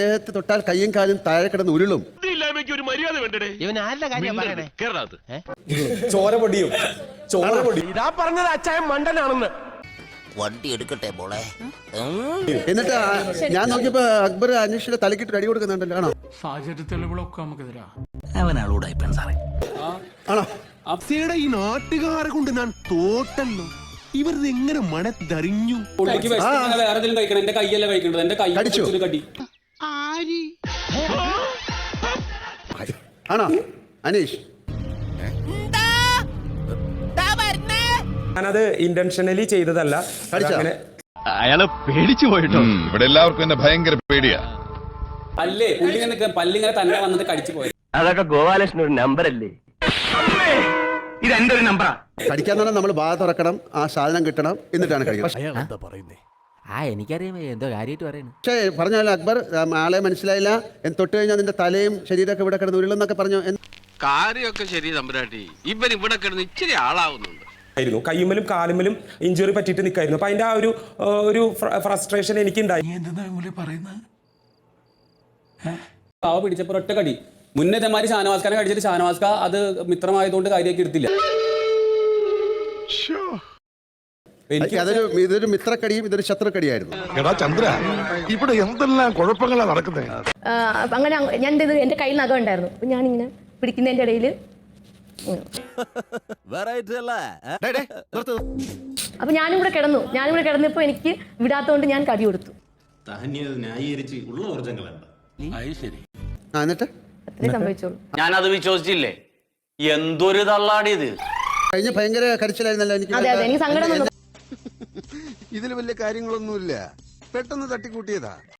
ദേഹത്ത് തൊട്ടാൽ കയ്യും കാലും താഴെ കിടന്ന് ഉരുളും. ഒരു മര്യാദ വേണ്ടേ ഇവൻ ആരുടെ കാര്യം പറയണേ. കേരളത്ത്. ചോര പൊടിയും. ചോര പൊടിയും. ഇതാ പറഞ്ഞത് അച്ഛായ മണ്ടനാണെന്ന്. വണ്ടി എടുക്കട്ടെ മോളെ? എന്നിട്ട് ഞാൻ നോക്കിയപ്പോ അക്ബർ അന്വേഷിച്ച തലക്കിട്ട് അടി കൊടുക്കുന്നുണ്ടല്ലോ ആണോ? സാഹചര്യ തെളിവുകളൊക്കെ നമുക്കെതിരാ. അവനാളൂടായി സാറേ. ആണോ? അപ്സിയുടെ ഈ നാട്ടുകാരെ കൊണ്ട് ഞാൻ തോട്ടല്ലോ ഇവരിത് എങ്ങനെ മണത്തറിഞ്ഞു എന്റെ കൈയല്ല കഴിക്കേണ്ടത് എന്റെ കൈ കടി. ആണോ? അനീഷ്. ഞാനത് ഇന്റൻഷനലി ചെയ്തതല്ല? അങ്ങനെ അയാൾ പേടിച്ചു പോയിട്ടോ. ഇവിടെ എല്ലാവർക്കും എന്നെ ഭയങ്കര പേടിയാ. പല്ലേ? പുള്ളിങ്ങനെ പല്ലിങ്ങനെ തന്നെ വന്നിട്ട് കടിച്ചു പോയി. അതൊക്കെ ഗോപാലകൃഷ്ണൻ ഒരു നമ്പർ അല്ലേ ഇത് എന്റെ ഒരു നമ്പറാ കടിക്കാൻ പറഞ്ഞാൽ നമ്മൾ ബാധ തുറക്കണം ആ സാധനം കിട്ടണം എന്നിട്ടാണ് കഴിക്കുന്നത്. ആ എനിക്കറിയാം. എന്തോ കാര്യമായിട്ട് പറയുന്നു പക്ഷേ പറഞ്ഞല്ലോ അക്ബർ ആളെ മനസ്സിലായില്ല. എന്ന് തൊട്ട് കഴിഞ്ഞാൽ നിന്റെ തലയും ശരീരമൊക്കെ ഇവിടെ കിടന്ന് ഉരുളെന്നൊക്കെ പറഞ്ഞു? എന്ത്? കാര്യമൊക്കെ ശരി തമ്പുരാട്ടി. ഇവൻ ഇവിടെ കിടന്ന് ഇച്ചിരി ആളാവുന്നുണ്ട്. ആയിരുന്നു. കയ്യുമ്മലും കാലുമ്മലും ഇഞ്ചുറി പറ്റിയിട്ട് നിൽക്കായിരുന്നു അപ്പൊ അതിന്റെ ആ ഒരു ആ, ഒരു ഫ്രസ്ട്രേഷൻ മൂലം പറയുന്നത് പാവ പിടിച്ചപ്പോൾ ഒറ്റ കടി. മുന്നേ ഇതേമാതിരി ഷാനവാസ്കാനെ കടിച്ചിട്ട് ഷാനവാസ്ക അത് മിത്രമായതുകൊണ്ട് കാര്യമാക്കി എടുത്തില്ല. എനിക്ക് അതൊരു ഇതൊരു മിത്രക്കടിയും ഇതൊരു ശത്രുക്കടിയായിരുന്നു. എടാ ചന്ദ്ര ഇവിടെ എന്തെല്ലാം കുഴപ്പങ്ങളാ നടക്കുന്നത് ആ, അപ്പൊ അങ്ങനെ അങ്ങ് ഞാൻ ഇത് എന്റെ എന്റെ കയ്യിൽ നഖം ഉണ്ടായിരുന്നു. അപ്പൊ ഞാനിങ്ങനെ പിടിക്കുന്നതിന്റെ ഇടയിൽ അപ്പൊ ഞാനും കൂടെ കിടന്നു. ഞാനും കൂടെ കിടന്നപ്പോൾ എനിക്ക് വിടാത്തതുകൊണ്ട് ഞാൻ കടി കൊടുത്തു. ആ എന്നിട്ട്? അത്രേ സംഭവിച്ചോളൂ ഞാനത് വിശ്വസിച്ചില്ലേ? എന്തൊരു തള്ളാടിയത് കഴിഞ്ഞ ഭയങ്കര കരച്ചിലായിരുന്നല്ലോ എനിക്ക് അതെ അതെ. എനിക്ക് സങ്കടം വന്നു. ഇതിൽ വലിയ കാര്യങ്ങളൊന്നുമില്ല. പെട്ടെന്ന് തട്ടിക്കൂട്ടിയതാ.